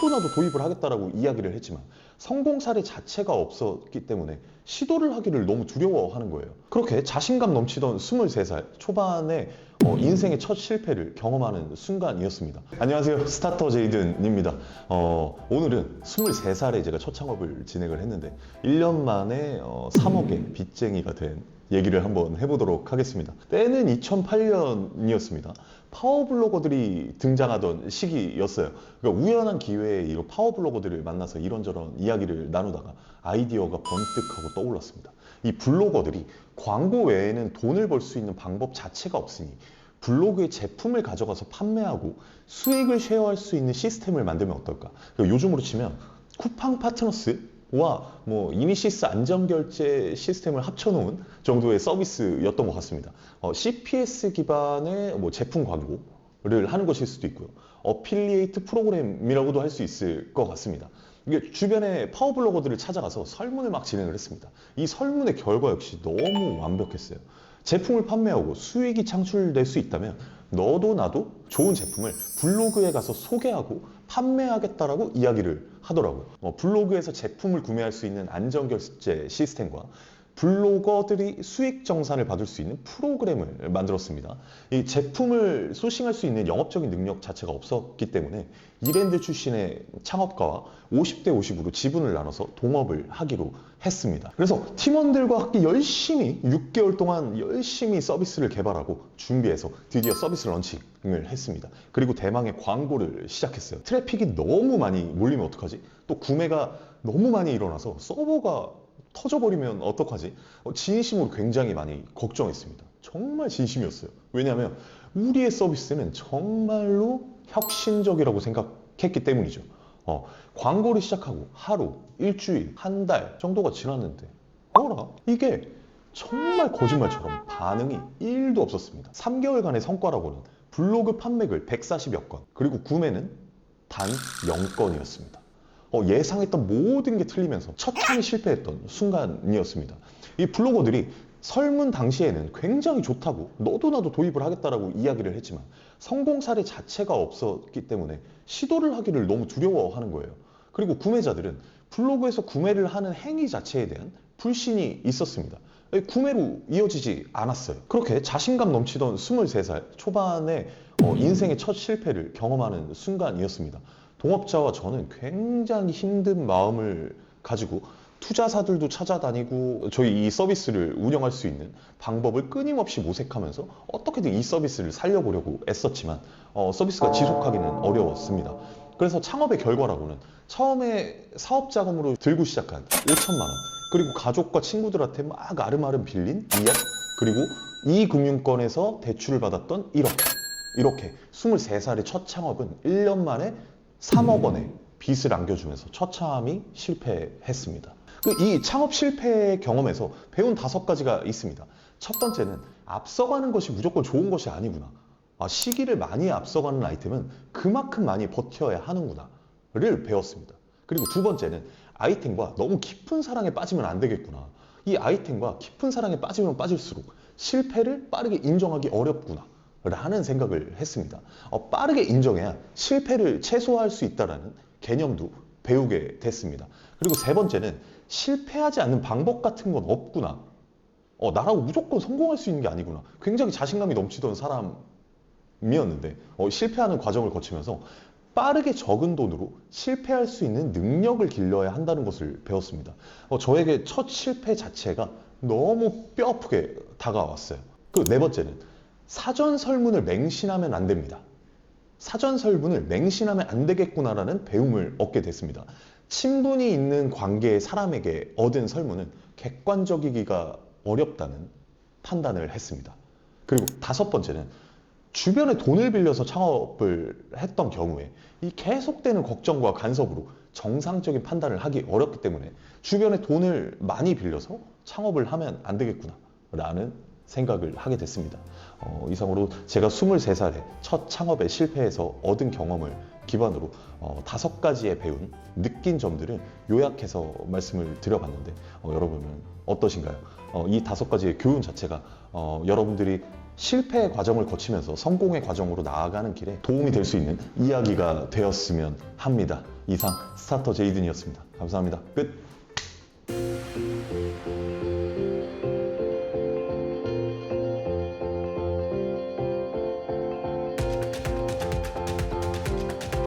너도 나도 도입을 하겠다라고 이야기를 했지만 성공 사례 자체가 없었기 때문에 시도를 하기를 너무 두려워하는 거예요. 그렇게 자신감 넘치던 23살 초반에 어, 인생의 첫 실패를 경험하는 순간이었습니다. 안녕하세요. 스타터 제이든입니다. 어, 오늘은 23살에 제가 첫 창업을 진행을 했는데 1년 만에 어, 3억의 빚쟁이가 된 얘기를 한번 해보도록 하겠습니다. 때는 2008년이었습니다. 파워블로거들이 등장하던 시기였어요. 그러니까 우연한 기회에 이 파워블로거들을 만나서 이런저런 이야기를 나누다가 아이디어가 번뜩하고 떠올랐습니다. 이 블로거들이 광고 외에는 돈을 벌 수 있는 방법 자체가 없으니 블로그의 제품을 가져가서 판매하고 수익을 쉐어할 수 있는 시스템을 만들면 어떨까? 그리고 요즘으로 치면 쿠팡 파트너스 와뭐 이니시스 안전결제 시스템을 합쳐놓은 정도의 서비스였던 것 같습니다. 어, CPS 기반의 뭐 제품 광고를 하는 것일 수도 있고요. 어필리에이트 프로그램이라고도 할 수 있을 것 같습니다. 이게 주변에 파워블로거들을 찾아가서 설문을 막 진행을 했습니다. 이 설문의 결과 역시 너무 완벽했어요. 제품을 판매하고 수익이 창출될 수 있다면 너도 나도 좋은 제품을 블로그에 가서 소개하고 판매하겠다라고 이야기를 하더라고요. 어, 블로그에서 제품을 구매할 수 있는 안전결제 시스템과 블로거들이 수익 정산을 받을 수 있는 프로그램을 만들었습니다. 이 제품을 소싱할 수 있는 영업적인 능력 자체가 없었기 때문에 이랜드 출신의 창업가와 50대 50으로 지분을 나눠서 동업을 하기로 했습니다. 그래서 팀원들과 함께 열심히 6개월 동안 열심히 서비스를 개발하고 준비해서 드디어 서비스 런칭을 했습니다. 그리고 대망의 광고를 시작했어요. 트래픽이 너무 많이 몰리면 어떡하지? 또 구매가 너무 많이 일어나서 서버가 터져버리면 어떡하지? 어, 진심으로 굉장히 많이 걱정했습니다. 정말 진심이었어요. 왜냐하면 우리의 서비스는 정말로 혁신적이라고 생각했기 때문이죠. 어, 광고를 시작하고 하루, 일주일, 한 달 정도가 지났는데 어라? 이게 정말 거짓말처럼 반응이 1도 없었습니다. 3개월간의 성과라고는 블로그 판매글 140여 건, 그리고 구매는 단 0건이었습니다. 어, 예상했던 모든 게 틀리면서 처참히 실패했던 순간이었습니다. 이 블로거들이 설문 당시에는 굉장히 좋다고 너도 나도 도입을 하겠다라고 이야기를 했지만 성공 사례 자체가 없었기 때문에 시도를 하기를 너무 두려워하는 거예요. 그리고 구매자들은 블로그에서 구매를 하는 행위 자체에 대한 불신이 있었습니다. 구매로 이어지지 않았어요. 그렇게 자신감 넘치던 23살 초반에 어, 인생의 첫 실패를 경험하는 순간이었습니다. 동업자와 저는 굉장히 힘든 마음을 가지고 투자사들도 찾아다니고 저희 이 서비스를 운영할 수 있는 방법을 끊임없이 모색하면서 어떻게든 이 서비스를 살려보려고 애썼지만 어, 서비스가 지속하기는 어려웠습니다. 그래서 창업의 결과라고는 처음에 사업 자금으로 들고 시작한 5천만 원 그리고 가족과 친구들한테 막 아름아름 빌린 2억 그리고 이 금융권에서 대출을 받았던 1억 이렇게 23살의 첫 창업은 1년 만에 3억 원의 빚을 안겨주면서 처참히 실패했습니다. 그 이 창업 실패 경험에서 배운 다섯 가지가 있습니다. 첫 번째는 앞서가는 것이 무조건 좋은 것이 아니구나. 아, 시기를 많이 앞서가는 아이템은 그만큼 많이 버텨야 하는구나를 배웠습니다. 그리고 두 번째는 아이템과 너무 깊은 사랑에 빠지면 안 되겠구나. 이 아이템과 깊은 사랑에 빠지면 빠질수록 실패를 빠르게 인정하기 어렵구나. 라는 생각을 했습니다. 어, 빠르게 인정해야 실패를 최소화할 수 있다는 개념도 배우게 됐습니다. 그리고 세 번째는 실패하지 않는 방법 같은 건 없구나. 어, 나라고 무조건 성공할 수 있는 게 아니구나. 굉장히 자신감이 넘치던 사람이었는데 어, 실패하는 과정을 거치면서 빠르게 적은 돈으로 실패할 수 있는 능력을 길러야 한다는 것을 배웠습니다. 어, 저에게 첫 실패 자체가 너무 뼈아프게 다가왔어요. 그네 번째는 사전 설문을 맹신하면 안 됩니다. 사전 설문을 맹신하면 안 되겠구나라는 배움을 얻게 됐습니다. 친분이 있는 관계의 사람에게 얻은 설문은 객관적이기가 어렵다는 판단을 했습니다. 그리고 다섯 번째는 주변에 돈을 빌려서 창업을 했던 경우에 이 계속되는 걱정과 간섭으로 정상적인 판단을 하기 어렵기 때문에 주변에 돈을 많이 빌려서 창업을 하면 안 되겠구나 라는 생각을 하게 됐습니다. 어, 이상으로 제가 23살에 첫 창업에 실패해서 얻은 경험을 기반으로 어, 다섯 가지의 배운 느낀 점들을 요약해서 말씀을 드려봤는데 어, 여러분은 어떠신가요? 어, 이 다섯 가지의 교훈 자체가 어, 여러분들이 실패의 과정을 거치면서 성공의 과정으로 나아가는 길에 도움이 될 수 있는 이야기가 되었으면 합니다. 이상 스타터 제이든이었습니다. 감사합니다. 끝.